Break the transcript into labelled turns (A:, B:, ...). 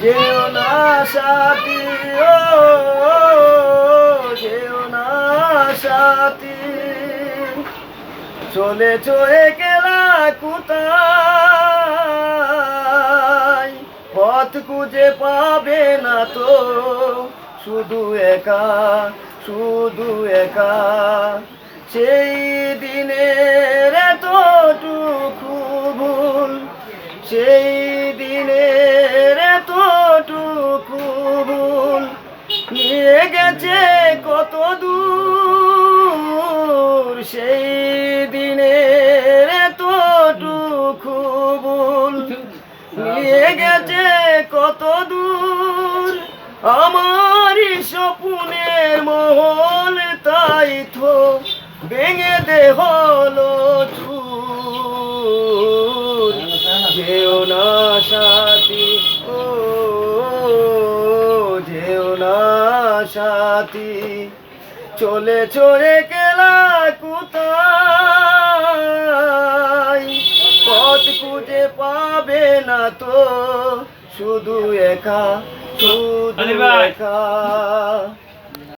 A: যেও না সাথী, ও, যেও না সাথী। চলেছ একলা কোথায়? পথ খুঁজে পাবে না তো। শুধু একা শুধু একা। সেই দিনের এতটুকু ভুল, সেই গেছে কত দূর, সেই দিনের এতটুকু ভুল। নিয়ে গেছে কত দূর, আমারই স্বপ্নের মহল তাই তো ভেঙে দে হলো চুর যেও না সাথী চলে চলে গেলা কোথায়? পথ খুঁজে পাবে না তো শুধু একা শুধু একা।